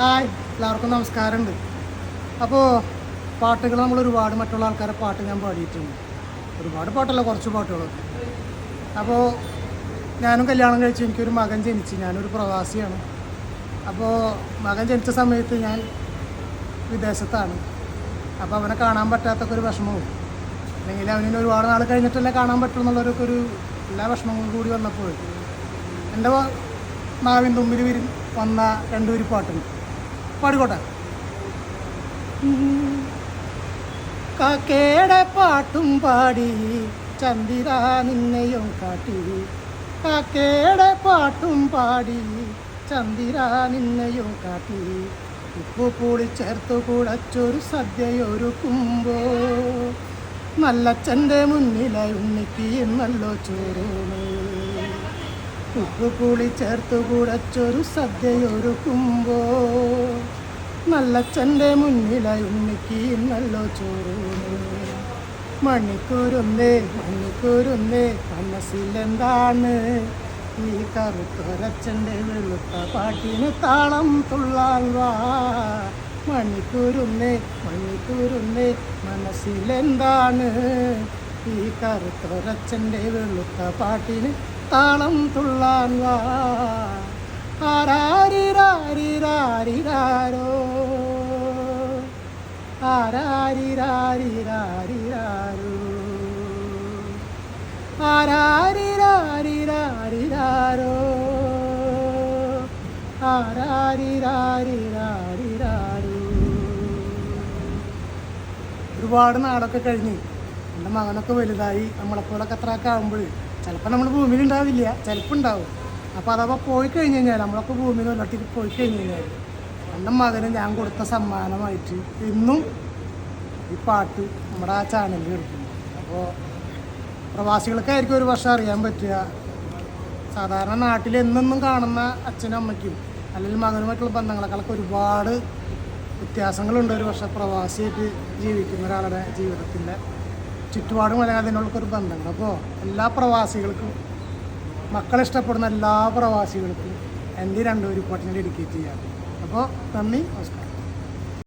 Hi എല്ലാവർക്കും നമസ്കാരമുണ്ട്. അപ്പോൾ പാട്ടുകൾ നമ്മൾ ഒരുപാട് മറ്റുള്ള ആൾക്കാരെ പാട്ട് ഞാൻ പാടിയിട്ടുണ്ട്. ഒരുപാട് പാട്ടല്ല കുറച്ച് പാട്ടുകളൊക്കെ അപ്പോൾ ഞാനും കല്യാണം കഴിച്ചു എനിക്കൊരു മകൻ ജനിച്ചു. ഞാനൊരു പ്രവാസിയാണ്. അപ്പോൾ മകൻ ജനിച്ച സമയത്ത് ഞാൻ വിദേശത്താണ്. അപ്പോൾ അവനെ കാണാൻ പറ്റാത്തൊക്കെ ഒരു വിഷമവും. അല്ലെങ്കിൽ അവനിന് ഒരുപാട് നാൾ കഴിഞ്ഞിട്ടല്ലേ കാണാൻ പറ്റും എന്നുള്ളവരൊക്കെ ഒരു എല്ലാ വിഷമങ്ങളും കൂടി വന്നപ്പോൾ എന്റെ മാവിൻ തുമ്പിൽ വിരി വന്ന രണ്ടുപേര് പാട്ടുണ്ട് പാടിക്കോട്ടെ. കാക്കയുടെ പാട്ടും പാടി ചന്ദിര നിന്നെയും കാട്ടി. കാക്കയുടെ പാട്ടും പാടി ചന്ദിര നിന്നെയും കാട്ടി. ഉപ്പു കൂടി ചേർത്തു സദ്യയൊരു സദ്യയൊരുക്കുമ്പോ നല്ലച്ഛന്റെ മുന്നിലായി ഉണ്ണിക്ക് നല്ലോ ചോറൂണ് ഉപ്പു കൂടി ചേർത്തു കുടച്ചൊരു സദ്യയൊരുക്കുമ്പോ. നല്ലച്ഛന്റെ മുന്നിലായി ഉണ്ണിക്ക് നല്ലോ ചോറൂണ് മണിക്കൂരുന്നേ മണിക്കൂരുന്നേ മനസ്സിലെന്താണ്? ഈ കറുത്തൊരച്ഛന്റെ വെളുത്ത പാട്ടിന് താളം തുള്ളാൻ വാ മണിക്കൂരുന്നേ മണിക്കൂരുന്നേ മനസ്സിലെന്താണ്? ഈ കറുത്തൊരച്ഛന്റെ വെളുത്ത പാട്ടിന് താളം തുള്ളാൻ വാ ആരാരിരാരിരാരിരാരോ ആരാരിരാരിരാരിരാരോ ഒരുപാട് നാളൊക്കെ കഴിഞ്ഞ്. എന്റെ മകനൊക്കെ വലുതായി നമ്മളെപ്പോലൊക്കെ അത്രയൊക്കെ ആകുമ്പോൾ ചിലപ്പോൾ നമ്മൾ ഭൂമിയിൽ ഉണ്ടാവില്ല ചിലപ്പോൾ ഉണ്ടാവും അപ്പോൾ അഥവാ പോയി കഴിഞ്ഞ് കഴിഞ്ഞാൽ നമ്മളൊക്കെ ഭൂമിയിൽ ഒരിടത്തേക്ക് പോയി കഴിഞ്ഞ് കഴിഞ്ഞാൽ എന്റെ മകന് ഞാൻ കൊടുത്ത സമ്മാനമായിട്ട് ഇന്നും ഈ പാട്ട് നമ്മുടെ ആ ചാനലിൽ എടുക്കുന്നു അപ്പോൾ പ്രവാസികൾക്കായിരിക്കും ഒരു വർഷം അറിയാൻ പറ്റുക. സാധാരണ നാട്ടിൽ എന്നെന്നും കാണുന്ന അച്ഛനും അമ്മയ്ക്കും അല്ലെങ്കിൽ മകനുമായിട്ടുള്ള ബന്ധങ്ങളെക്കാളൊക്കെ ഒരുപാട് വ്യത്യാസങ്ങളുണ്ട് ഒരു പക്ഷേ പ്രവാസിയായിട്ട് ജീവിക്കുന്ന ഒരാളുടെ ജീവിതത്തിന്റെ. ചുറ്റുപാടും ഒരു ബന്ധമുണ്ട്. അപ്പോൾ എല്ലാ പ്രവാസികൾക്കും മക്കളെ ഇഷ്ടപ്പെടുന്ന എല്ലാ പ്രവാസികൾക്കും എന്റെ രണ്ടുപേരും പട്ടിനെ ഡെഡിക്കേറ്റ് ചെയ്യാറ് അപ്പോൾ നന്ദി നമസ്കാരം.